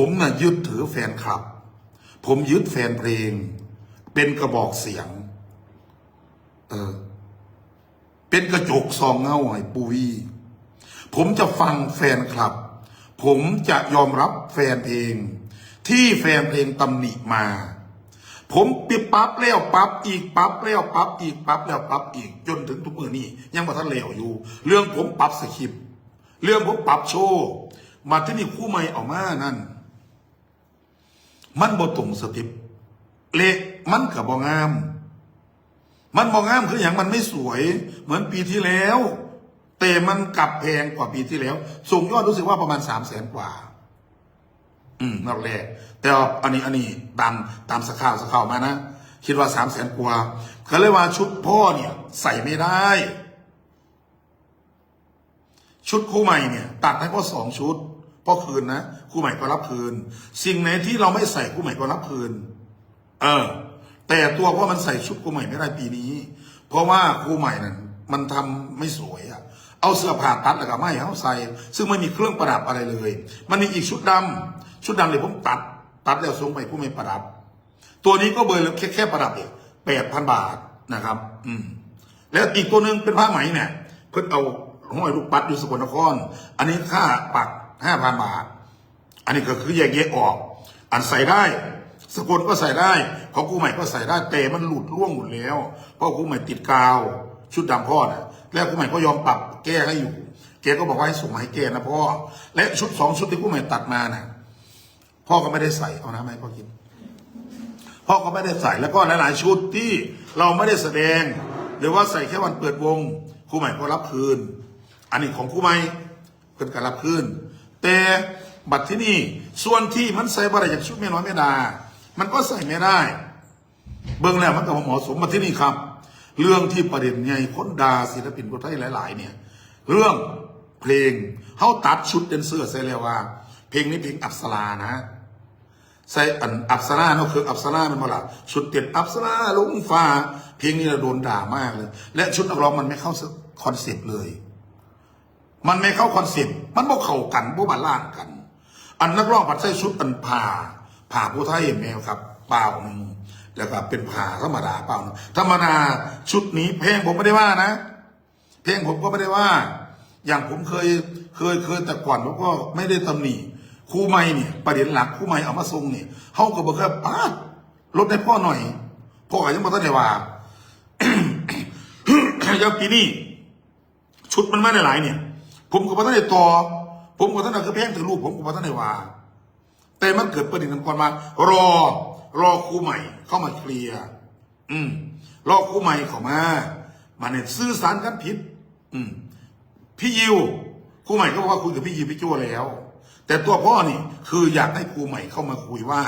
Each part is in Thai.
ผมน่ะยึดถือแฟนคลับ ผมยึดแฟนเพลง เป็นกระบอกเสียง เออ เป็นกระจกซองเงาไอ้ปุยผมจะฟังแฟนคลับ ผมจะยอมรับแฟนเพลง ที่แฟนเพลงตำหนิมา ผมปิดปั๊บแล้วปั๊บอีกปั๊บแล้วปั๊บอีกปั๊บแล้วปั๊บอีกจนถึงทุกมือนี้ยังมาทันเลวอยู่ เรื่องผมปรับสคริปต์เรื่องผมปรับโชว์มาที่นี่คู่ใหม่ออกมานั่น มันบ่ตรงสติปเละมันกับบ่งาม มันบ่งามคืออย่างมันไม่สวย เหมือนปีที่แล้ว แต่มันกลับแพงกว่าปีที่แล้ว ส่งยอดรู้สึกว่าประมาณสามแสนกว่า อืมนั่นแหละแต่อันนี้อันนี้ตามตามสข่าวสข่าวมานะคิดว่าสามแสนกว่าก็เลยว่าชุดพ่อเนี่ย ใส่ไม่ได้ ชุดคู่ใหม่เนี่ย ตัดให้พ่อสองชุด พ่อคืนนะคู่ใหม่ก็รับคืน สิ่งไหนที่เราไม่ใส่คู่ใหม่ก็รับคืน เออ แต่ตัวพ่อมันใส่ชุดคู่ใหม่ไม่ได้ปีนี้ เพราะว่าคู่ใหม่นั้นมันทำไม่สวยอะเอาเสื้อผ้าตัดแล้วก็ไม่เขาใส่ ซึ่งไม่มีเครื่องประดับอะไรเลย มันมีอีกชุดดำชุดดำเลยผมตัด ตัดแล้วส่งไปผู้ไม่ประดับ ตัวนี้ก็เบอร์แค่แค่ประดับเองแปดพันบาทนะครับ อืม แล้วอีกตัวหนึ่งเป็นผ้าไหมเนี่ย เพิ่นเอาห้อยลูกปัดอยู่สกลนคร อันนี้ค่าปัก ห้าพันบาท อันนี้ก็คือแยกแยะออก อันใส่ได้ สกุลก็ใส่ได้ของกูใหม่ก็ใส่ได้แต่มันหลุดร่วงหมดแล้ว เพราะกูใหม่ติดกาว ชุดดำพ่อน่ะแล้วกูใหม่ก็ยอมปรับแก้ให้อยู่แกก็บอกว่าให้ส่งมาให้แกนะพ่อและชุดสองชุดที่กูใหม่ตัดมาน่ะพ่อก็ไม่ได้ใส่เอาน้ำไหมพ่อกินพ่อก็ไม่ได้ใส่แล้วก็หลายๆชุดที่เราไม่ได้แสดง หรือว่าใส่แค่วันเปิดวงครูใหม่ก็รับคืน อันนี้ของครูใหม่เพิ่นก็รับคืน แต่บัตรที่นี่ส่วนที่มันใส่บะไรจากชุดแม่น้อยแม่ดา มันก็ใส่ไม่ได้ เบิ่งแล้วมันก็เหมาะสมมาที่นี่ครับ เรื่องที่ประเด็นใหญ่คนดาศิลปินคนไทยหลาย ๆ เนี่ย เรื่องเพลงเขาตัดชุดเดนเซอร์ใส่แล้วว่า เพลงนี้เพลงอัปสรานะใส่อันอับสราเนาะคืออับสรามันมาละชุดเต็ดอับสราลุงฟ้าเพลงนี้เราโดนด่ามากเลย และชุดนักร้องมันไม่เข้าคอนเซปต์เลย มันไม่เข้าคอนเซ็ปต์มันบ่เข้ากันบ่บาลานกัน อันนักร้องผัดใส่ชุดอันผ่าผ่าผู้ไทยแมวครับเปล่าหนึ่งแล้วก็เป็นผ่าธรรมดาเปล่าหนึ่งธรรมดาชุดนี้เพลงผมไม่ได้ว่านะ เพลงผมก็ไม่ได้ว่า อย่างผมเคยเคยเคยแต่ก่อนผมก็ไม่ได้ตำหนิครูไม่เนี่ยประเด็นหลักครูไม่เอามาทรงเนี่ยเขาก็บอกแค่ป้าลดให้พ่อหน่อยพ่อก็ยังบอกท่านได้ว่าย่างปีนี้ชุดมันไม่ได้หลายเนี่ย ผมกับพระท่านได้ต่อ ผมกับท่านได้คือแพงถึงรูปผมกับพระท่านได้ว่า แต่มันเกิดประเด็นกันก่อนมา รอ รอครูใหม่ เข้ามาเคลียร์อืม รอครูใหม่เข้ามามาเนี่ยสื่อสารกันผิด อืม พี่ยิวครูใหม่ก็บอกว่าคุยกับพี่ยิวพี่จั่วแล้ว แต่ตัวพ่อนี่คืออยากให้ครูใหม่เข้ามาคุยว่า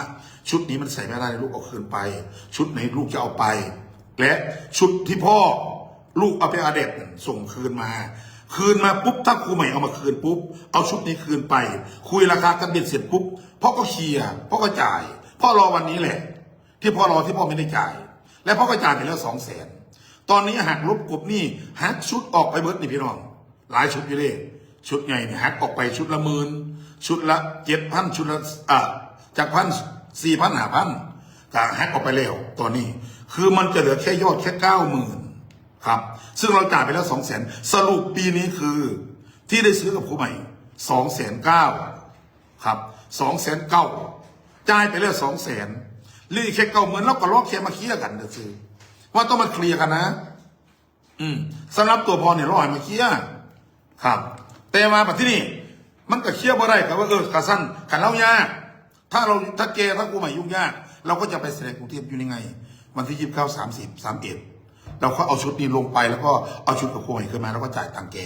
ชุดนี้มันใส่ไม่ได้ลูกเอาคืนไป ชุดไหนลูกจะเอาไป และชุดที่พ่อลูกเอาไปอาเด็ดส่งคืนมา คืนมาปุ๊บถ้าครูใหม่เอามาคืนปุ๊บ เอาชุดนี้คืนไป คุยราคากันเบ็ดเสร็จปุ๊บพ่อก็เคลียร์พ่อก็จ่าย พ่อรอวันนี้แหละ ที่พ่อรอที่พ่อไม่ได้จ่าย และพ่อก็จ่ายไปแล้วสองแสนตอนนี้หักลบกบหนี่หักชุดออกไปเบิร์ดนี่พี่น้อง หลายชุดอยู่เลยชุดใหญ่เนี่ยหักออกไปชุดละหมื่นชุดละเจ็ดพันชุดละอ่าจากพันสี่พันห้าพันก็หักออกไปแล้วตอนนี้ คือมันจะเหลือแค่ยอดแค่เก้าหมื่น ครับ ซึ่งเราจ่ายไปแล้วสองแสนสรุปปีนี้คือ ที่ได้ซื้อกับครูใหม่สองแสนเก้าครับสองแสนเก้าจ่ายไปแล้วสองแสนรีแค่เก้าหมื่นแล้วก็ล็อกแค่มาเคลียร์กันเดี๋ยวซื้อว่าต้องมาเคลียร์กันนะ อืมสำหรับตัวพอเนี่ยรอให้มาเคลียร์ครับ แต่มาปัจจุบันมันก็เคลียร์บ่ได้ครับว่าเออกระสั้นขันเล่ายากถ้าเราถ้าเกถ้ากูใหม่ยุ่งยาก เราก็จะไปแสดงกรุงเทพอยู่ยังไง วันที่ยี่สิบเก้าสามสิบสามเอ็ด เราก็เอาชุดนี้ลงไปแล้วก็เอาชุดกับครูใหม่ขึ้นมาแล้วก็จ่ายตังแก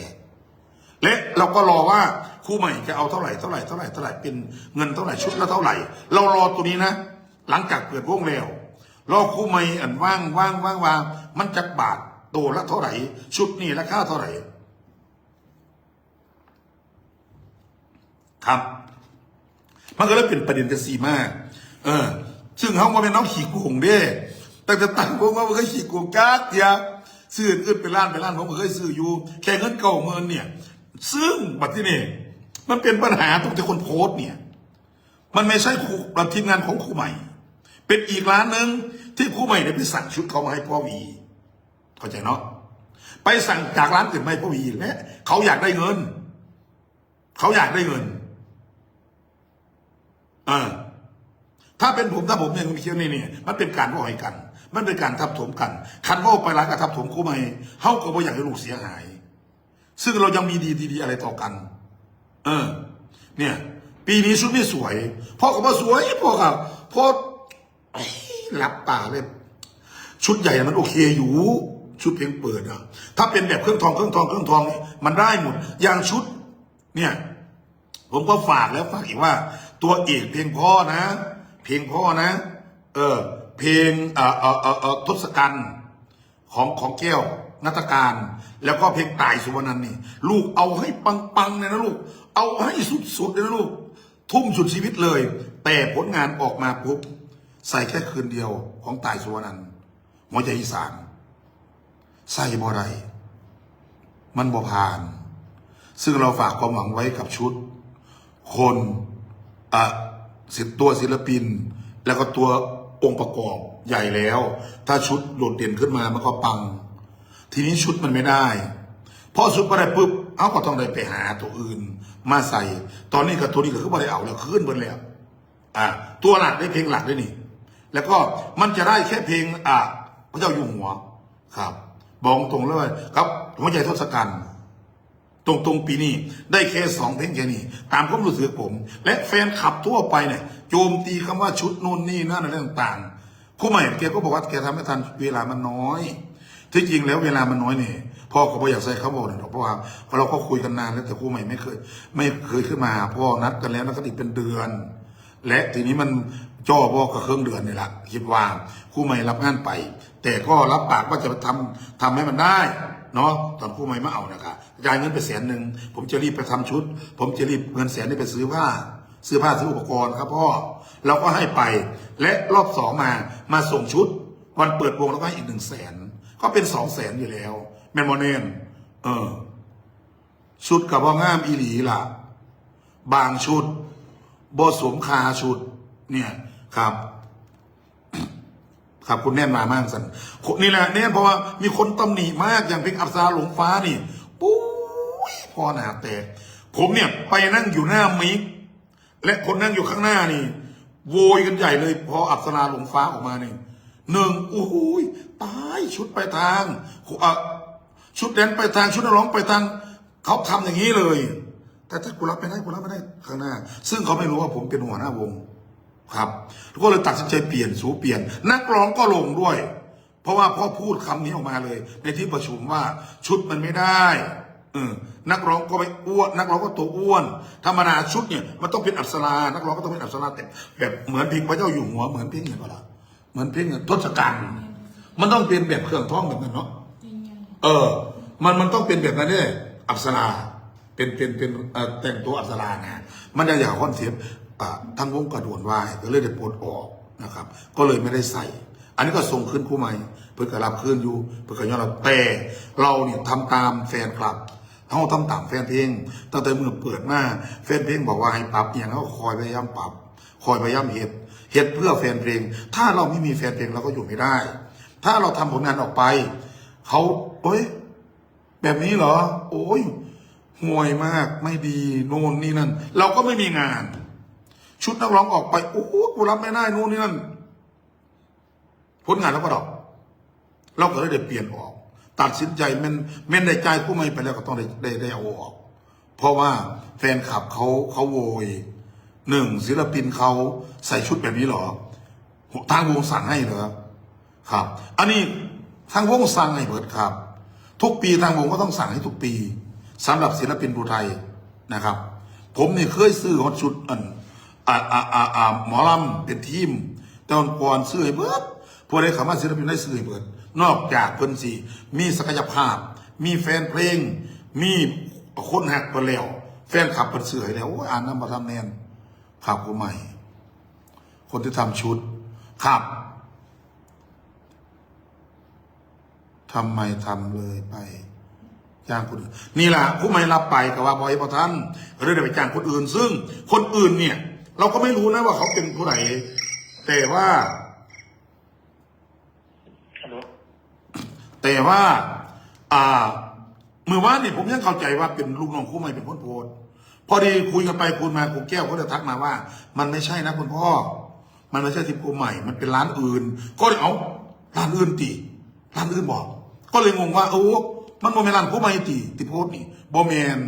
และเราก็รอว่าครูใหม่จะเอาเท่าไหร่เท่าไหร่เท่าไหร่เท่าไหร่เป็นเงินเท่าไหร่ชุดละเท่าไหร่ เรารอตัวนี้นะ หลังจากเปิดวงแล้วรอครูใหม่อันว่างว่างว่างว่างมันจักบาทตัวละเท่าไหร่ ชุดนี้ราคาเท่าไหร่ครับ มันก็เลยเป็นประเด็นกันสีมาก เออ ซึ่งเขาว่าเป็นน้องขี่โกงเด้ ต่จะตั้งพวกว่ามันเคยขี่กงกากเดียซื้ออื่นไปร้านไปร้านผมก็เคยซื้ออยู่ แค่เงินเก่าเงินเนี่ย ซึ่งบัดที่นี่มันเป็นปัญหาตรงที่คนโพสต์เนี่ย มันไม่ใช่ครูทีมงานของครูใหม่ เป็นอีกร้านหนึ่งที่ครูใหม่เนี่ยไปสั่งชุดเขามาให้พ่อวี เข้าใจเนาะไปสั่งจากร้านอื่นมาให้พ่อวีและเขาอยากได้เงิน เขาอยากได้เงินเออถ้าเป็นผมถ้าผมยังมีเชื่อนี่เนี่ยมันเป็นการว่าให้กัน มันเป็นการทับถมกัน คันว่าไปร้านกับทับถมครูใหม่เฮาก็บ่อยากให้ลูกเสียหาย ซึ่งเรายังมีดีดีๆอะไรต่อกัน เออ เนี่ย ปีนี้ชุดไม่สวยพ่อก็บอกสวยพ่อกับพ่อรับตาเลยชุดใหญ่มันโอเคอยู่ ชุดเพลงเปิดอะ ถ้าเป็นแบบเครื่องทองเครื่องทองเครื่องทองนี่มันได้หมดอย่างชุด เนี่ย ผมก็ฝากแล้วฝากอีกว่า ตัวเอกเพลงพ่อนะ เพลงพ่อนะ เออ เพลงเอ่อเอ่อเอ่อเอ่อทศกัณฐ์ของของแก้วนัตการ แล้วก็เพลงตายสุวรรณน,นี่ ลูกเอาให้ปังๆเลยนะลูก เอาให้สุดๆเลยนะลูก ทุ่มสุดชีวิตเลย แต่ผลงานออกมาปุ๊บใส่แค่คืนเดียวของตายสุวรรณหัวใจอีสานใส่บ่ได้มันบ่ผ่าน ซึ่งเราฝากความหวังไว้กับชุด คนอะศิลป์ตัวศิลปิน แล้วก็ตัว องค์ประกอบใหญ่แล้ว ถ้าชุดโดดเด่นขึ้นมามันก็ปัง ทีนี้ชุดมันไม่ได้พอชุดมาได้ปุ๊บเอาก็ต้องได้ไปหาตัวอื่น มาใส่ ตอนนี้กับตัวนี้ก็คือบ่ได้เอาแล้วขึ้นบนแล้วอะตัวหลักได้เพลงหลักได้นี่ แล้วก็มันจะได้แค่เพลงอะพระเจ้าอยู่หัวครับ บอกตรงเลยครับหัวใจทศกัณฐ์ ตรงตรงๆปีนี้ได้แค่สองเพลงแค่นี้ ตามความรู้สึกผม และแฟนคลับทั่วไปเนี่ยโจมตีคำว่าชุดนู่นนี่นั่นอะไรต่างๆครูใหม่แกก็บอกว่าแกทำไม่ทันเวลามันน้อย ที่จริงแล้วเวลามันน้อยเนี่ยพ่อก็ไม่อยากใส่เขาบอกเลยหรอกเพราะว่าเราก็คุยกันนานแล้วแต่ครูใหม่ไม่เคย ไม่เคยขึ้นมาพ่อนัดกันแล้วนัดกันอีกเป็นเดือน และทีนี้มันจ่อพ่อก็เครื่องเดือนนี่แหละคิดว่าครูใหม่รับงานไป แต่ก็รับปากว่าจะทำทำให้มันได้ เนาะตอนผู้ใหม่มาเอานะครับจ่ายเงินไปแสนหนึ่งผมจะรีบไปทำชุด ผมจะรีบเงินแสนนี้ไปซื้อผ้า ซื้อผ้าซื้ออุปกรณ์ครับพ่อเราก็ให้ไป และรอบสองมามาส่งชุด วันเปิดวงแล้วก็อีกหนึ่งแสนก็เป็นสองแสนอยู่แล้วแมนโมเนนเออ ชุดกับว่างามอีหลีล่ะ บางชุดบสมคาชุด เนี่ยครับ ครับคุณแน่นมามากสันนี่แหละแน่นเพราะว่ามีคนตำหนิมากอย่างพลงอับซาหลงฟ้านี่ปุ้ยพอหนาแตกผมเนี่ยไปนั่งอยู่หน้ามิกและคนนั่งอยู่ข้างหน้านี่ โวยกันใหญ่เลย พออับสราหลงฟ้าออกมานี่หนึ่งโอ้โหยตายชุดไปทางชุดแดนไปทางชุดนักร้องไปทางเขาทำอย่างนี้เลย แต่ถ้ากูรับไม่ได้กูรับไม่ได้ข้างหน้า ซึ่งเขาไม่รู้ว่าผมเป็นหัวหน้าวง ครับก็เลยตัดสินใจเปลี่ยนสูเปลี่ยน นักร้องก็ลงด้วย เพราะว่าพ่อพูดคำนี้ออกมาเลย ในที่ประชุมว่าชุดมันไม่ได้เออนักร้องก็ไม่อ้วนนักร้องก็ตัวอ้วน ธรรมดาชุดเนี่ยมันต้องเป็นอัปสรานักร้องก็ต้องเป็นอัปสราแต่แบบเหมือนเพลงพระเจ้าอยู่หัวเหมือนเพลงอย่างก็ละเหมือนเพลงทศกัณฐ์มันต้องเป็นแบบเครื่องท้องแบบนั้นเนาะเออ มันมันต้องเป็นแบบนั้นเนี่ยอัปสราเป็นเป็นเป็นเออแต่งตัวอัปสรานะมันจะอยากคอนเซปต์ ทั้งวงกระโดวนวายก็เลยได้ปลดออกนะครับ ก็เลยไม่ได้ใส่ อันนี้ก็ส่งขึ้นคู่ใหม่ เพื่อกระรับขึ้นอยู่ เพื่อกระยอมรับแต่เราเนี่ยทำตามแฟนคลับเขาทำตามแฟนเพลงตั้งแต่เมื่อเปิดมาแฟนเพลงบอกว่าให้ปรับอย่างเขาคอยพยายามปรับ คอยพยายามเหตุเหตุเพื่อแฟนเพลง ถ้าเราไม่มีแฟนเพลงเราก็อยู่ไม่ได้ ถ้าเราทำผลงานออกไปเขาเอ้ยแบบนี้เหรอ โอ้ยห่วยมากไม่ดีโน่นนี่นั่น เราก็ไม่มีงาน ชุดนักร้องออกไปโอ้กูรับไม่ได้โน่นนี่นั่นผลงานเราก็ดอก เราก็เลยได้เปลี่ยนออก ตัดสินใจมันแมันในใจผู้ไม่ไปแล้วก็ต้องได้ได้ได้เอาออก เพราะว่าแฟนคลับเขาเขาโวยหนึ่งศิลปินเขาใส่ชุดแบบนี้หรอทางวงสั่งให้เหรอครับ อันนี้ทางวงสั่งให้เบิดครับ ทุกปีทางวงก็ต้องสั่งให้ทุกปีสำหรับศิลปินภูไทยนะครับ ผมนี่เคยซื้อฮอตชุดอัน อ่าอ่าอ่าอ่าหมอลำเป็นทีมแต่วันก่อนซื้อให้เบิดพวกได้คำว่าศิลปินได้ซื้อให้เบิด นอกจากเพิ่นสิมีศักยภาพ มีแฟนเพลง มีคนหักไปแล้วแฟนขับเพิ่นซื้อให้แล้วโอ้อ่านน้ำมาทำแนนขับกูใหม่ คนที่ทำชุดครับทำไมทำเลยไปจ้างคนอื่นนี่แหละผู้ไม่รับไปกับว่าบอยพอท่านเรื่องไปจ้างคนอื่น ซึ่งคนอื่นเนี่ย เราก็ไม่รู้นะว่าเขาเป็นผู้ไหน แต่ว่าฮัลโหลแต่ว่า อ่าเมื่อวานนี่ผมยังเข้าใจว่าเป็นลูกน้องคู่ใหม่เป็นคนโพสต์พอดีคุยกันไปคุยมาครูแก้วก็เลยทักมาว่า มันไม่ใช่นะคุณพ่อ มันไม่ใช่ทิปคู่ใหม่ มันเป็นร้านอื่น ก็เลยเอาร้านอื่นตีร้านอื่นบอก ก็เลยงงว่าโอ้มันโมเมนร้านคู่ใหม่ตีติโพสต์นี่โบเมน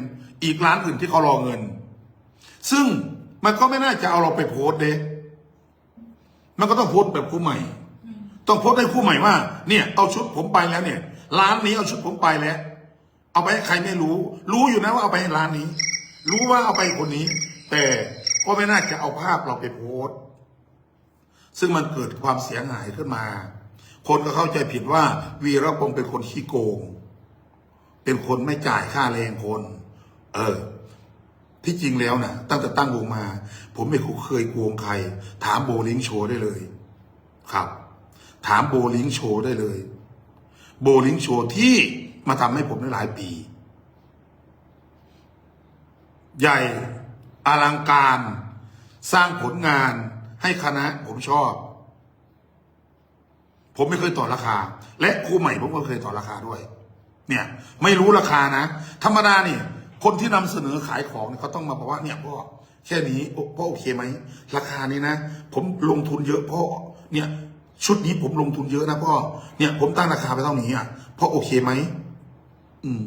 อีกร้านอื่นที่เขารอเงิน ซึ่ง มันก็ไม่น่าจะเอาเราไปโพสเด้มันก็ต้องโพสแบบคู่ใหม่ ต้องโพสให้คู่ใหม่ว่า เนี่ย เอาชุดผมไปแล้วเนี่ย ร้านนี้เอาชุดผมไปแล้ว เอาไปให้ใครไม่รู้ รู้อยู่นะว่าเอาไปให้ร้านนี้ รู้ว่าเอาไปคนนี้ แต่ก็ไม่น่าจะเอาภาพเราไปโพสซึ่งมันเกิดความเสียหายขึ้นมา คนก็เข้าใจผิดว่า วีรพงศ์เป็นคนขี้โกง เป็นคนไม่จ่ายค่าแรงคน เออ ที่จริงแล้วนะตั้งแต่ตั้งวงมา ผมไม่เคยโกงใคร ถามโบลิงโชได้เลย ครับ ถามโบลิงโชได้เลย โบลิงโชที่มาทำให้ผมได้หลายปี ใหญ่อลังการ สร้างผลงานให้คณะ ผมชอบ ผมไม่เคยต่อราคา และครูใหม่ผมก็เคยต่อราคาด้วย เนี่ย ไม่รู้ราคานะ ธรรมดาเนี่ย คนที่นำเสนอขายของเนี่ยเขาต้องมาบอกว่าเนี่ยพ่อแค่นี้พ่อโอเคไหมราคานี้นะ ผมลงทุนเยอะพ่อเนี่ยชุดนี้ผมลงทุนเยอะนะพ่อเนี่ย ผมตั้งราคาไปเท่านี้อะพ่อโอเคไหมอืม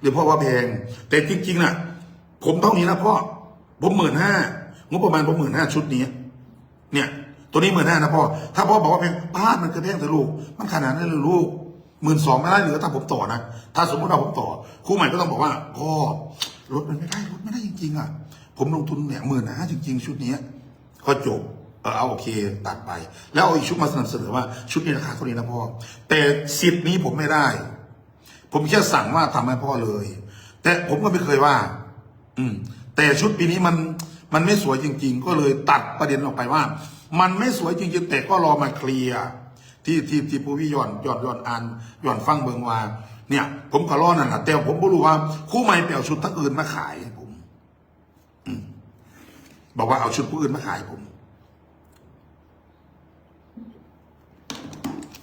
หรือพ่อว่าแพง แต่จริงๆน่ะผมเท่านี้นะพ่อผมหมื่นห้างบประมาณผมหมื่นห้าชุดนี้เนี่ย ตัวนี้หมื่นห้านะพ่อถ้าพ่อบอกว่าแพงบ้านมันก็แพงแต่ลูก มันขนาดนั้นเลยลูก หมื่นสองไม่ได้เหลือถ้าผมต่อนะถ้าสมมติว่าผมต่อครูใหม่ก็ต้องบอกว่าพ่อลดมันไม่ได้ลดไม่ได้จริงๆอะผมลงทุนเนี่ยหมื่นห้าจริง ๆ ชุดนี้ก็จบเออเอาโอเคตัดไป แล้วเอาอีกชุดมาสนับสนุนว่าชุดนี้ราคาเท่านี้นะพ่อแต่สิทธิ์นี้ผมไม่ได้ ผมแค่สั่งว่าทำให้พ่อเลย แต่ผมก็ไม่เคยว่า อืม แต่ชุดปีนี้มันมันไม่สวยจริง ๆ ก็เลยตัดประเด็นออกไปว่า มันไม่สวยจริง ๆ แต่ก็รอมาเคลียร์ ที่ที่ที่ผู้วิย่อนย่อนย่อนอ่านย่อนฟังเบิงว่า เนี่ย ผมก็รอนั่นแหละแต่ผมไม่รู้ว่าคู่ใหม่ไปเอาชุดทั้งอื่นมาขายให้ผมบอกว่าเอาชุดผู้อื่นมาขายผม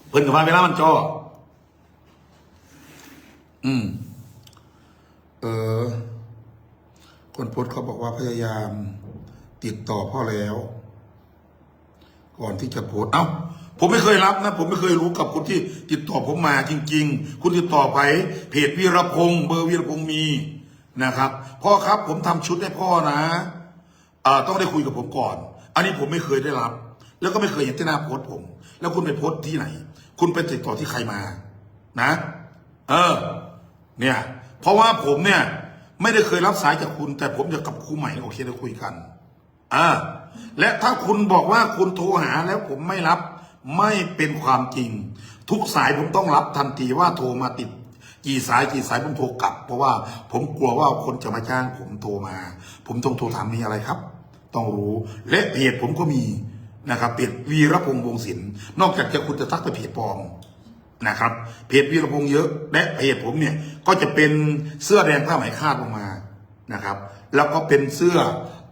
เพิ่นกับว่าเวลามันจออืม เออ คนโพสต์เขาบอกว่าพยายาม ติดต่อพ่อแล้ว ก่อนที่จะโพสเอ้า ผมไม่เคยรับนะ ผมไม่เคยรู้กับคนที่ติดต่อผมมาจริง ๆ คุณติดต่อไปเพจวีรพงศ์เบอร์วีรพงศ์มีนะครับ พ่อครับผมทำชุดให้พ่อนะอ่าต้องได้คุยกับผมก่อน อันนี้ผมไม่เคยได้รับ แล้วก็ไม่เคยเห็นที่หน้าโพสต์ผม แล้วคุณไปโพสต์ที่ไหน คุณไปติดต่อที่ใครมา นะ เออ เนี่ย เพราะว่าผมเนี่ย ไม่ได้เคยรับสายจากคุณ แต่ผมจะกับครูใหม่โอเคเราคุยกันอ่าและถ้าคุณบอกว่าคุณโทรหาแล้วผมไม่รับ ไม่เป็นความจริง ทุกสายผมต้องรับทันทีว่าโทรมาติด กี่สายกี่สายผมโทรกลับ เพราะว่าผมกลัวว่าคนจะมาจ้างผมโทรมา ผมต้องโทรถามมีอะไรครับ ต้องรู้และเพจผมก็มีนะครับเพจวีรพงษ์วงศิลป์นอกจากจะคุณจะทักไปเพจปลอมนะครับเพจวีรพงษ์เยอะ และเพจผมเนี่ยก็จะเป็นเสื้อแดงผ้าไหมคาดลงมานะครับ แล้วก็เป็นเสื้อ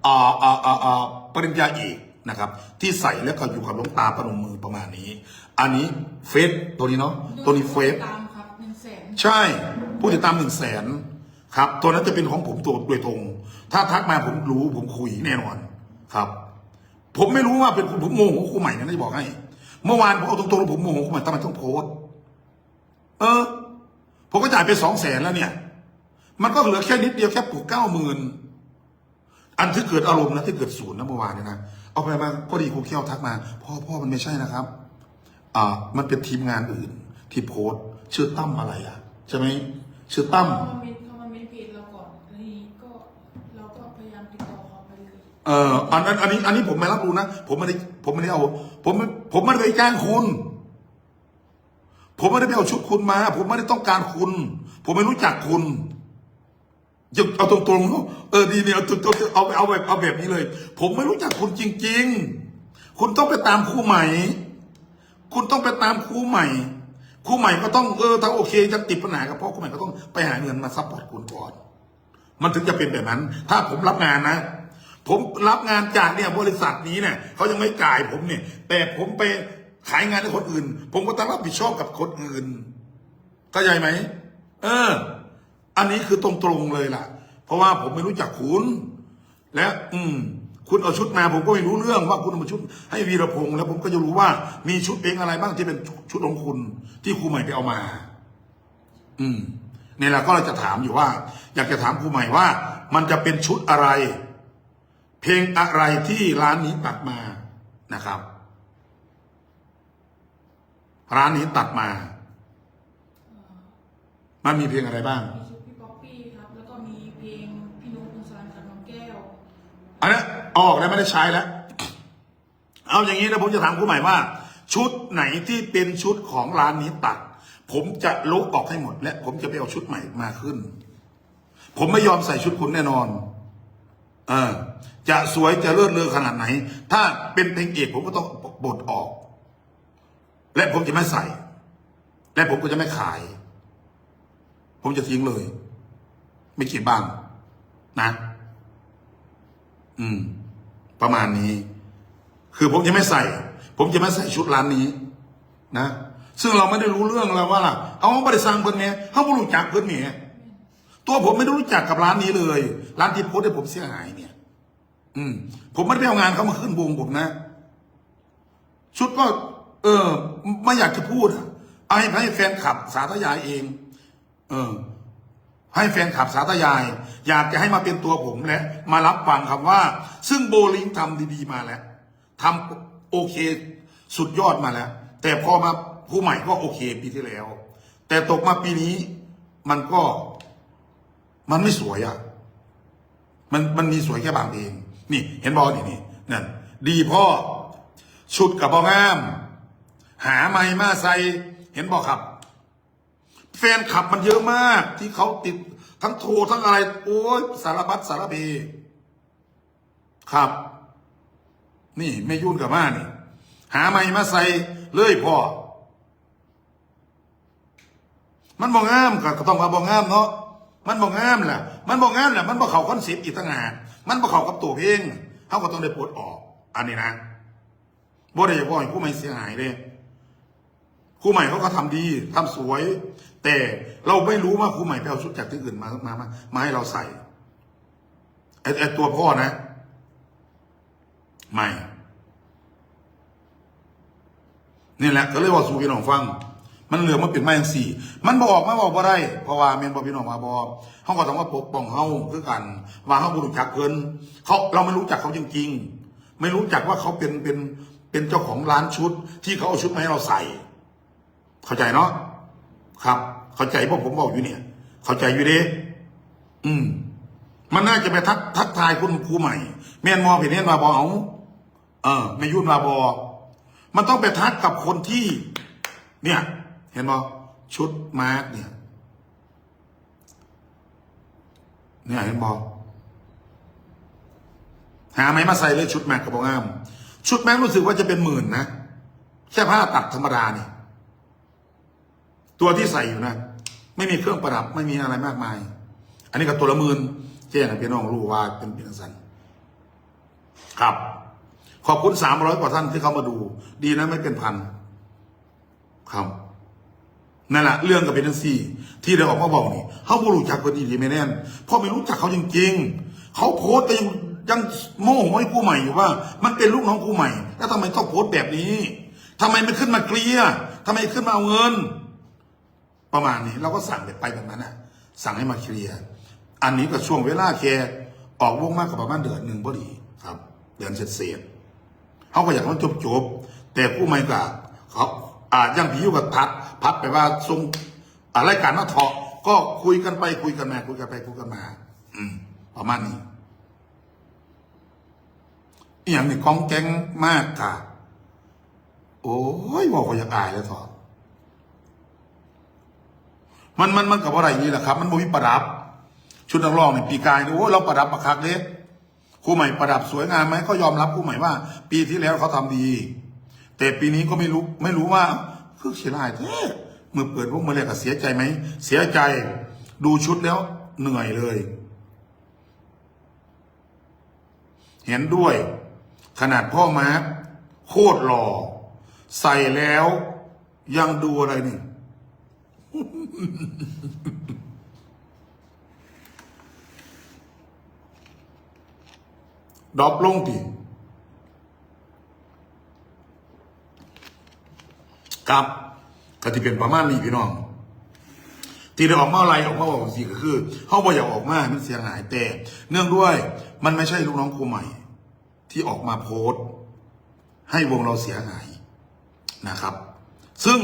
อ่าอ่าอ่าอ่าปริญญาเอก นะครับ ที่ใส่แล้วก็อยู่กับหลวงตาประนมมือประมาณนี้ อันนี้เฟซตัวนี้เนาะตัวนี้เฟซตามครับหนึ่งแสนใช่ผู้ติดตามหนึ่งแสนครับ ตัวนั้นจะเป็นของผมตัวโดยตรง ถ้าทักมาผมรู้ผมคุยแน่นอนครับ ผมไม่รู้ว่าเป็นคุณผมโมโหครูใหม่นะจะบอกให้ เมื่อวานผมเอาตรงๆแล้วผมโมโหครูใหม่ทำไมต้องโพสต์เออ ผมก็จ่ายไปสองแสนแล้วเนี่ย มันก็เหลือแค่นิดเดียวแค่ปลูกเก้าหมื่น อันที่เกิดอารมณ์นะที่เกิดศูนย์นะเมื่อวานเนี่ยนะเอาไปมาพอดีครูเขี้ยวทักมาพ่อพ่อมันไม่ใช่นะครับอ่ามันเป็นทีมงานอื่น ที่โพสต์ชื่อตั้มอะไรอะใช่ไหมชื่อตั้มเขามาเมนเขามาเมนเพจเราก่อนแล้วทีนี้ก็เราก็พยายามติดต่อเขาไปเลย เอ่ออันอันอันนี้อันนี้ผมไม่รับรู้นะผมไม่ได้ผมไม่ได้เอา ผมไม่ผมไม่ได้ไปจ้างคุณ ผมไม่ได้ไปเอาชุดคุณมา ผมไม่ได้ต้องการคุณ ผมไม่รู้จักคุณ อย่าเอาตรงๆเนอะเออดีเนี่ยเอาตรงๆเอาเอาแบบเอาแบบนี้เลย ผมไม่รู้จักคุณจริง ๆ คุณต้องไปตามครูใหม่ คุณต้องไปตามครูใหม่ครูใหม่ก็ต้องเออถ้าโอเคจะติดปัญหากับพ่อครูใหม่ก็ต้องไปหาเงินมาซัพพอร์ตคุณก่อน มันถึงจะเป็นแบบนั้น ถ้าผมรับงานนะ ผมรับงานจากเนี่ยบริษัทนี้เนี่ยเขายังไม่จ่ายผมเนี่ย แต่ผมไปขายงานให้คนอื่น ผมก็ต้องรับผิดชอบกับคนอื่นเข้าใจไหมเออ อันนี้คือตรงๆเลยล่ะ เพราะว่าผมไม่รู้จักคุณ และ อืม คุณเอาชุดมา ผมก็ไม่รู้เรื่องว่าคุณเอามาชุด ให้วีรพงษ์แล้วผมก็จะรู้ว่า มีชุดเองอะไรบ้างที่เป็นชุดของคุณ ที่ครูใหม่ไปเอามา อืมนี่แหละก็เราจะถามอยู่ว่า อยากจะถามครูใหม่ว่า มันจะเป็นชุดอะไร เพลงอะไรที่ร้านนี้ตัดมานะครับ ร้านนี้ตัดมา มันมีเพลงอะไรบ้าง มีชุดพี่ป๊อปปี้ครับ แล้วก็มีเพลงพี่นุ๊กคุณสารกับน้องแก้ว อันนี้ออกแล้วไม่ได้ใช้แล้ว เอาอย่างนี้นะผมจะถามครูใหม่ว่า ชุดไหนที่เป็นชุดของร้านนี้ตัด ผมจะลบออกให้หมด และผมจะไปเอาชุดใหม่มาขึ้น ผมไม่ยอมใส่ชุดคุณแน่นอน เออ จะสวยจะเลิศเลอขนาดไหน ถ้าเป็นเพลงเอกผมก็ต้องบดออก และผมจะไม่ใส่ และผมก็จะไม่ขาย ผมจะทิ้งเลย ไม่คิดบ้างนะ อืม ประมาณนี้ คือผมจะไม่ใส่ ผมจะไม่ใส่ชุดร้านนี้ นะซึ่งเราไม่ได้รู้เรื่องแล้วว่า เอาบริษัทเพิ่นเนี่ยเขาไม่รู้จักเพิ่นเนี่ยตัวผมไม่ได้รู้จักกับร้านนี้เลย ร้านที่โพสต์ให้ผมเสียหายเนี่ย อืม ผมไม่ได้ไปเอางานเขามาขึ้นวงผมนะ ชุดก็ เออ ไม่อยากจะพูดอะเอาให้ให้แฟนขับสาธยายเอง เออ ให้แฟนขับสาธยาย อยากจะให้มาเป็นตัวผมและมารับฟังคำว่า ซึ่งโบลิงทำดีๆมาแล้วทำโอเคสุดยอดมาแล้ว แต่พอมาผู้ใหม่ก็โอเคปีที่แล้ว แต่ตกมาปีนี้มันก็มันไม่สวยอะ่ะมันมันมีสวยแค่บางเพลงนี่ เห็นบอลนี่นี่นั่นดีพ่อชุดกับบองามหาไม้มาใส่เห็นบอครับ แฟนขับมันเยอะมากที่เขาติด ทั้งโทรทั้งอะไร โอ้ยสารพัดสารเพครับ นี่ไม่ยุ่นกับมานี่ หาไม้มาใส่เลยพ่อ มันบ่งามก็ต้องมาบ่งามเนาะมันบ่งามแหละมันบ่งามแหละมันบ่เข้าคอนเซปต์อีกต่างหากมันบ่เข้ากับตัวเพลงเขาก็ต้องได้ปลดออก อันนี้นะบ่ได้จะบอกให้ผู้ไม่เสียหายเลย ครูใหม่เขาก็ทำดีทำสวย แต่เราไม่รู้ว่าครูใหม่ไปเอาชุดจากที่อื่นมามามามาให้เราใส่ไอ้ไอตัวพ่อนะ ไม่นี่แหละก็เลยบอกสู่พี่น้องฟัง มันเหลือมาเป็นไม้ยังสี่ มันบอกมาบอกว่าได้ เพราะว่าเมนบอกพี่น้องมาบอกเขาก็ต้องว่าปกป้องเขาคือกัน ว่าเขาบรู้จักเกินเขาเราไม่รู้จักเขาจริง ๆ ไม่รู้จักว่าเขาเป็นเป็นเป็นเจ้าของร้านชุด ที่เขาเอาชุดมาให้เราใส่ เข้าใจเนาะครับ เข้าใจพวกผมบอกอยู่เนี่ย เข้าใจอยู่ด้อืม มันน่าจะไปทักทักทายคุณครูใหม่ แม่นมอผิดเน้นมาบอเอาเออไม่ยุ่นมาบอ มันต้องไปทักกับคนที่ เนี่ย เห็นบอชุดมาร์กเนี่ย เนี่ยเห็นบอหาไหมมาใส่เลยชุดแม็กกับบองาม ชุดแม็กรู้สึกว่าจะเป็นหมื่นนะแค่ผ้าตัดธรรมดาเนี่ย ตัวที่ใส่อยู่นะไม่มีเครื่องประดับไม่มีอะไรมากมาย อันนี้ก็ตัวละหมื่นแจ้งให้พี่น้องรู้ว่าเป็นเป็นสันครับ ขอบคุณสามร้อยกว่าท่านที่เข้ามาดู ดีนะไม่เป็นพันครับนั่นแหละเรื่องกับเป็นทั้งสี่ ที่เราออกมาบอกนี่เขาไม่รู้จักคนดีไม่แน่นพราะไม่รู้จักเขาจริง ๆ เขาโพสต์แต่ยังยังโม่ให้กูใหม่อยู่ว่า มันเป็นลูกน้องกูใหม่ แล้วทำไมต้องโพสต์แบบนี้ทำไมไม่ขึ้นมาเคลียร์ทำไมขึ้นมาเอาเงิน ประมาณนี้เราก็สั่งไปไปแบบนั้นนะสั่งให้มาเคลียร์อันนี้ก็ช่วงเวลาแค่ออกวงมากกว่าประมาณเดือนหนึ่งพอดีครับ เดือนเศษๆเขาก็อยากให้มันจบแต่ผู้ไม่กับเขาอ่ายังผิวกับพัดพัดไปว่าทรงอะไรายการมาเถาะก็คุยกันไปคุยกันมาคุยกันไปคุยกันมา อืม ประมาณนี้อย่างนี้กองแกงมากค่ะ โอ้ยบอกว่าอยากอายแล้วเถอะ มันมันมันกับอะไรนี่แหละครับ มันบ่มีประดับ ชุดนักร้องในปีกายนะโอ้เราประดับประคักเล็กครูใหม่ประดับสวยงามไหมก็ยอมรับครูใหม่ว่า ปีที่แล้วเขาทำดี แต่ปีนี้ก็ไม่รู้ไม่รู้ว่าคือเสียดายแท้เมื่อเปิดพวกเมื่อไรก็เสียใจไหมเสียใจดูชุดแล้วเหนื่อยเลย เห็นด้วย ขนาดพ่อมาร์คโคตรหล่อใส่แล้วยังดูอะไรนี่ ดรอปลงทีครับก็ที่เป็นประมาณนี้พี่น้อง ที่ได้ออกมาอะไรออกมาบอกสิก็คือเขาบอกอยากออกมามันเสียหายแต่ เนื่องด้วยมันไม่ใช่ลูกน้องครูใหม่ ที่ออกมาโพสต์ ให้วงเราเสียหายนะครับ ซึ่ง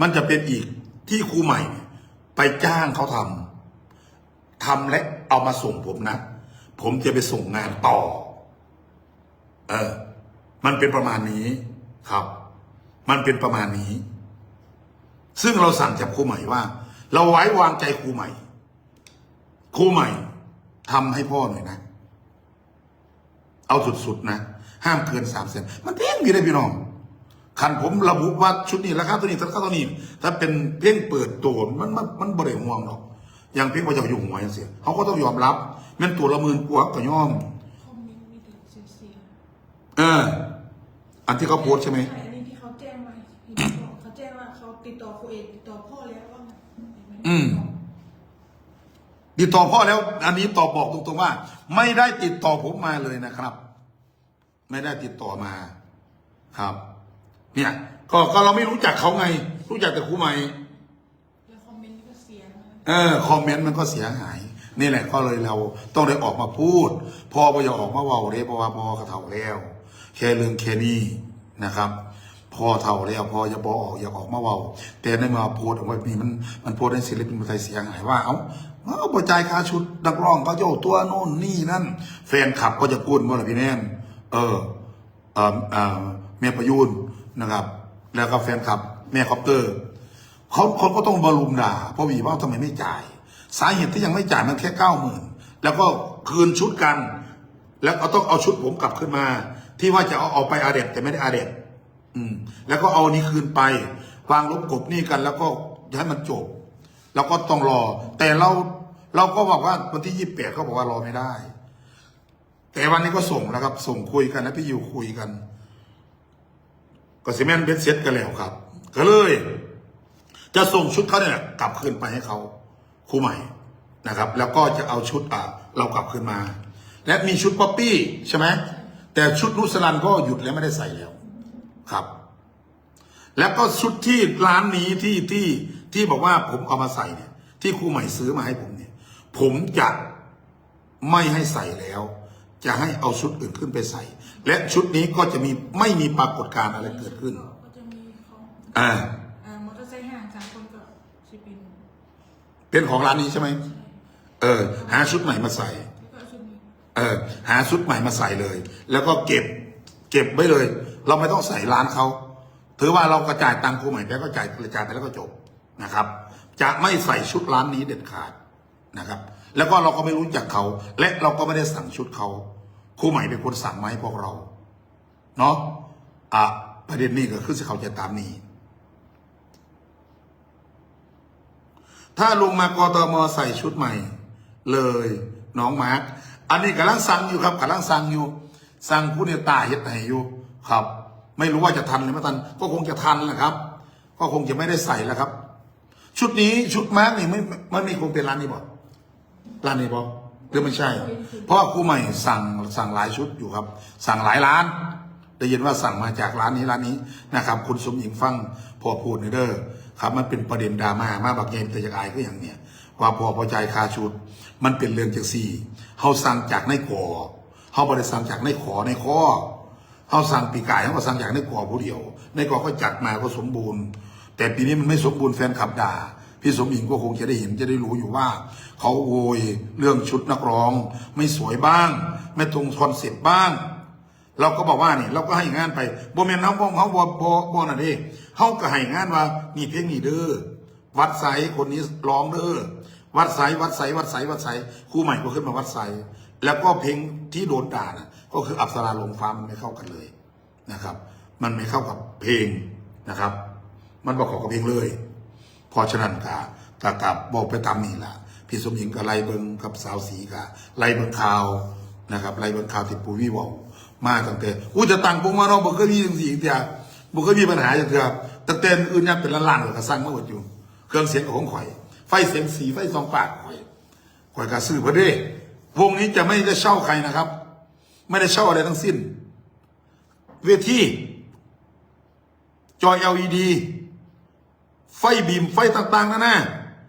มันจะเป็นอีก ที่ครูใหม่ ไปจ้างเขาทำทำและเอามาส่งผมนะ ผมจะไปส่งงานต่อ เออ มันเป็นประมาณนี้ครับ มันเป็นประมาณนี้ ซึ่งเราสั่งจากครูใหม่ว่า เราไว้วางใจครูใหม่ครูใหม่ทำให้พ่อหน่อยนะ เอาสุดๆนะ ห้ามเกินสามแสนมันเพียงอยู่เลยพี่น้อง คันผมระบุว่าชุดนี้ราคาตัวนี้ราคาตัวนี้ ถ้าเป็นเพียงเปิดตัวมันมันมันบริห่วงหรอกอย่างเพียงว่าจะอยู่หัวอย่างเสียเขาก็ต้องยอมรับแมันตัวละหมื่นกว่าก็ยอมคอมเมนต์มีแต่เสียเออ อันที่เขาโพสต์ใช่ไหมใช่อันนี้ที่เขาแจ้งมาเขาแจ้งว่าเขาติดต่อครูเอกติดต่อพ่อแล้วว่าอืมติดต่อพ่อแล้ว อันนี้ตอบบอกตรงๆว่า ไม่ได้ติดต่อผมมาเลยนะครับ ไม่ได้ติดต่อมา ครับ เนี่ยก็ก็เราไม่รู้จักเขาไง รู้จักแต่ครูใหม่แล้วคอมเมนต์ก็เสียนะเออคอมเมนต์มันก็เสียหาย นี่แหละก็เลยเราต้องได้ออกมาพูดพ่อก็อย่าออกมาเว่าเด้เพราะว่าพ่อกระเท่าแล้วแค่เรื่องแค่นี้นะครับพ่อเท่าแล้วพ่ออย่าบอกออกอย่าออกมาเว่าแต่ในมาโพสต์เอาไว้นี่มันมันโพสต์ให้ศิลปินไทยเสียหายว่าเอ้าเอาปจ่ายค่าชุดนักร้องเขาโยตัวโน่นนี่นั่น แฟนขับก็จะพูดว่าอะไรพี่แน่นเออเอ่อเอ่อแม่ประยูน นะครับ แล้วก็แฟนคลับ แม่คอปเตอร์เขาเขาก็ต้องบรรุมด่าเพราะวีว่าทำไมไม่จ่าย สาเหตุที่ยังไม่จ่ายมันแค่เก้าหมื่นแล้วก็คืนชุดกัน แล้วก็ต้องเอาชุดผมกลับขึ้นมา ที่ว่าจะเอาเอาไปอาเดบแต่ไม่ได้อาเดบอืม แล้วก็เอานี้คืนไปวางลบกบหนี่กัน แล้วก็ให้มันจบ แล้วก็ต้องรอ แต่เราเราก็บอกว่าวันที่ยี่สิบแปดเขาบอกว่ารอไม่ได้ แต่วันนี้ก็ส่งแล้วครับ ส่งคุยกันแล้วพี่อยู่คุยกัน ก็ซีเมนเบสเซ็ตกันแล้วครับ ก็เลย จะส่งชุดเขาเนี่ยกลับคืนไปให้เขาคู่ใหม่นะครับ แล้วก็จะเอาชุดอะเรากลับคืนมา และมีชุดป๊อปปี้ใช่ไหมแต่ชุดนุสลันก็หยุดแล้วไม่ได้ใส่แล้วครับ แล้วก็ชุดที่ร้านนี้ที่ที่ที่บอกว่าผมเอามาใส่เนี่ย ที่ครูใหม่ซื้อมาให้ผมเนี่ย ผมจะไม่ให้ใส่แล้ว จะให้เอาชุดอื่นขึ้นไปใส่ และชุดนี้ก็จะมีไม่มีปรากฏการณ์อะไรเกิดขึ้น ก็จะมีของอ่าอ่ามอเตอร์ไซค์ห่างสามคนก็จะเป็นเป็นของร้านนี้ใช่ไหม เออ หาชุดใหม่มาใส่ แล้วก็ชุดนี้เออ หาชุดใหม่มาใส่เลย แล้วก็เก็บ เก็บไว้เลย เราไม่ต้องใส่ร้านเขาถือว่าเรากระจายตังค์ครูใหม่แล้วก็จ่ายกระจายไปแล้วก็จบนะครับ จะไม่ใส่ชุดร้านนี้เด็ดขาดนะครับ แล้วก็เราก็ไม่รู้จักเขา และเราก็ไม่ได้สั่งชุดเขา ครูใหม่เป็นคนสั่งมาให้พวกเรา เนาะอะประเด็นนี้ก็คือเขาจะตามนี้ ถ้าลงมากตมใส่ชุดใหม่ เลยน้องมาร์คอันนี้กำลังสั่งอยู่ครับกำลังสั่งอยู่สั่งผู้เนี่ยตาเฮ็ดให้อยู่ครับ ไม่รู้ว่าจะทันหรือไม่ทัน ก็คงจะทันแหละครับ ก็คงจะไม่ได้ใส่แล้วครับ ชุดนี้ชุดมาร์คนี่ไม่ไม่ไม่คงเป็นร้านนี้บ่ร้านนี้บ่ รือไม่ใช่ เพราะว่าครูใหม่สั่งสั่งหลายชุดอยู่ครับ สั่งหลายร้าน ได้ยินว่าสั่งมาจากร้านนี้ร้านนี้นะครับ คุณสมหญิงฟังพอพูดในเด้อครับ มันเป็นประเด็นดราม่ามาบักเยมแต่จากอายก็อย่างเนี้ยว่าพอพอใจคาชุด มันเป็นเรื่องจากสี่เฮาสั่งจากในก่อเฮาบริสั่งจากในขอในข้อเฮาสั่งปีกายเฮาก็สั่งจากในก่อผู้เดียว ในก่อก็จัดมาก็สมบูรณ์ แต่ปีนี้มันไม่สมบูรณ์แฟนขับด่าพี่สมหญิงก็คงจะได้เห็นจะได้รู้อยู่ว่า เขาโวยเรื่องชุดนักร้อง ไม่สวยบ้าง ไม่ตรงคอนเซ็ปต์บ้าง เราก็บอกว่านี่เราก็ให้งานไปโบแม่นเฮาบ่เฮาบ่บ่บ่นั่นเด้เฮาก็ให้งานว่านี่เพลงนี้เด้อวัดไสคนนี้ร้องเด้อวัดไสวัดไสวัดไสวัดไสครูใหม่ก็ขึ้นมาวัดไสแล้วก็เพลงที่โดนด่านะก็คืออับสราลงฟ้ามันไม่เข้ากันเลยนะครับ มันไม่เข้ากับเพลงนะครับ มันบอกข้ากับเพลงเลยพราะฉะนั้นกะกะกับบอกไปตามนี่ละ พี่สมหญิงกับไลเบิงกับสาวสีกะไลเบิงข่าวนะครับไรเบนข่าวติดปูวี่บอกมาตั้งแต่กูจะตั้งปงมาเนาะบ่เคยมีจังสี่เดียบ่เคยมีปัญหาอย่างเดียตั้งแต่อื่นยังเป็นล้านๆเลยก็สั่งมาหมดอยู่ เครื่องเสียงของข่อย ไฟเสียงสีไฟสองปากข่อยข่อยก็ซื้อเพื่อเด้วงนี้จะไม่ได้เช่าใครนะครับ ไม่ได้เช่าอะไรทั้งสิ้น เวทีจอ LED ไฟบีมไฟต่างๆนั่นนะ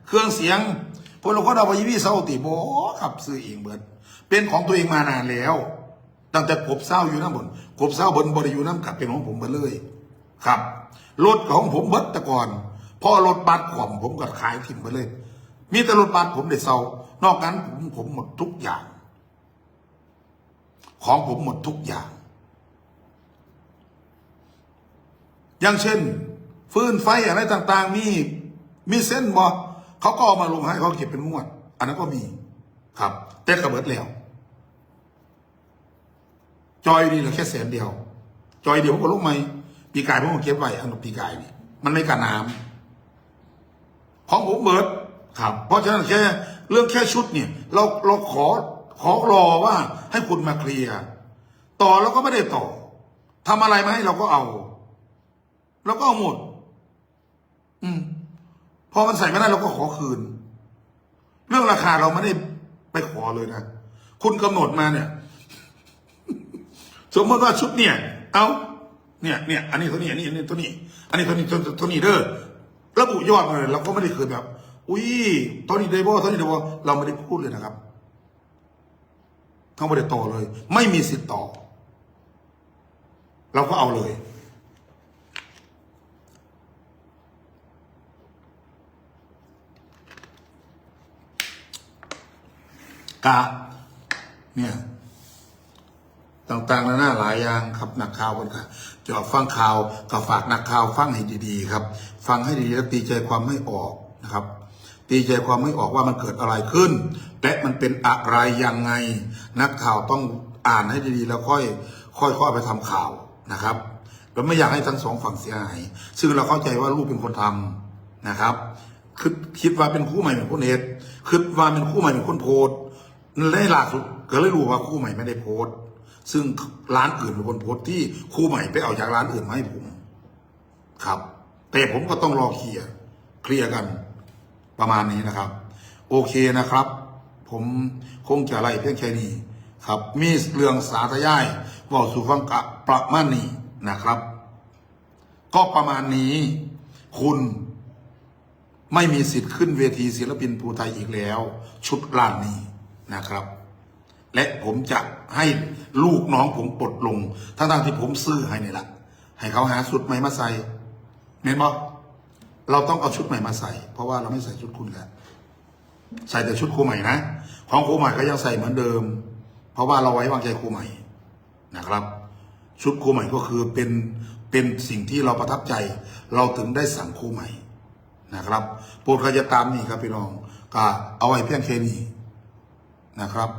เครื่องเสียง พวกเราก็เอาไปยี่พี่เศร้าติโบขับซื้อเองเบิดเป็นของตัวเองมานานแล้ว ตั้งแต่กบเศร้าอยู่น้ำบนกบเศร้าบนบริยูน้ำกับเป็นของผมไปเลย ครับรถของผมเบิดแต่ก่อนพ่อรถบัสของผมก็ขายทิ้งไปเลย มีแต่รถบัสผมได้เศร้านอกนั้นผมผมหมดทุกอย่าง ของผมหมดทุกอย่าง อย่างเช่น ฟืนไฟอะไรต่าง ๆ มีมีเส้นบอ เขาก็เอามาลงให้เขาเก็บเป็นงวด อันนั้นก็มี ครับ แต่กระเบิดแล้ว จอยนี่เหลือแค่แสนเดียว จอยเดียวผมก็ลงไหมปีกายผมก็เก็บไว้อันปีกายนี่มันไม่กันน้ำของผมเบิดครับ เพราะฉะนั้นแค่เรื่องแค่ชุดเนี่ย เราเราขอขอรอว่าให้คุณมาเคลียร์ต่อแล้วก็ไม่ได้ต่อทำอะไรมาให้เราก็เอา แล้วก็เอาหมด พอมันใส่ไม่ได้เราก็ขอคืน เรื่องราคาเราไม่ได้ไปขอเลยนะ คุณกำหนดมาเนี่ย สมมติว่าชุดเนี่ย เอาเนี่ยเนี่ยอันนี้เท่านี้อันนี้อันนี้เท่านี้ อันนี้เท่านี้เท่าเท่านี้เด้อระบุยอดมาเลยเราก็ไม่ได้เคยแบบ อุ้ยเท่านี้ได้บ่เท่านี้ได้บ่เราไม่ได้พูดเลยนะครับเขาไม่ได้ต่อเลย ไม่มีสิทธิ์ต่อ เราก็เอาเลย กะ เนี่ย ต่างๆนานาหลายอย่างครับนักข่าวกันค่ะจะฟังข่าวก็ฝากนักข่าวฟังให้ดีๆ ครับ ฟังให้ดีแล้วตีใจความไม่ออกนะครับ ตีใจความไม่ออกว่ามันเกิดอะไรขึ้น และมันเป็นอะไรยังไง นักข่าวต้องอ่านให้ดีๆ แล้วค่อย ค่อยๆไปทำข่าวนะครับเราไม่อยากให้ทั้งสองฝั่งเสียหาย ซึ่งเราเข้าใจว่าลูกเป็นคนทำนะครับคิดคิดว่าเป็นคู่ใหม่เป็นคนเอดคิดว่าเป็นคู่ใหม่เป็นคนโพสต์ และล่าสุดก็เลยรู้ว่าคู่ใหม่ไม่ได้โพสต์ ซึ่งร้านอื่นเป็นคนโพสต์ที่คู่ใหม่ไปเอาจากร้านอื่นมาให้ผม ครับ แต่ผมก็ต้องรอเคลียร์เคลียร์กันประมาณนี้นะครับ โอเคนะครับ ผมคงจะไล่เพียงแค่นี้ครับ มีเรื่องสาธยายบอกสู่ฟังกะประมาณนี้นะครับ ก็ประมาณนี้ คุณไม่มีสิทธิ์ขึ้นเวทีศิลปินภูไทยอีกแล้ว ชุดล้านนี้ นะครับ และผมจะให้ลูกน้องผมปลดลงทั้งๆที่ผมซื้อให้นี่แหละให้เขาหาชุดใหม่มาใส่เมนบอเราต้องเอาชุดใหม่มาใส่ เพราะว่าเราไม่ใส่ชุดคุณแล้วใส่แต่ชุดครูใหม่นะของครูใหม่ก็ยังใส่เหมือนเดิม เพราะว่าเราไว้วางใจครูใหม่นะครับ ชุดครูใหม่ก็คือเป็นเป็นสิ่งที่เราประทับใจ เราถึงได้สั่งครูใหม่นะครับโปรดใครจะตามนี่ครับพี่น้องก็เอาไว้เพียงแค่นี้ นะครับ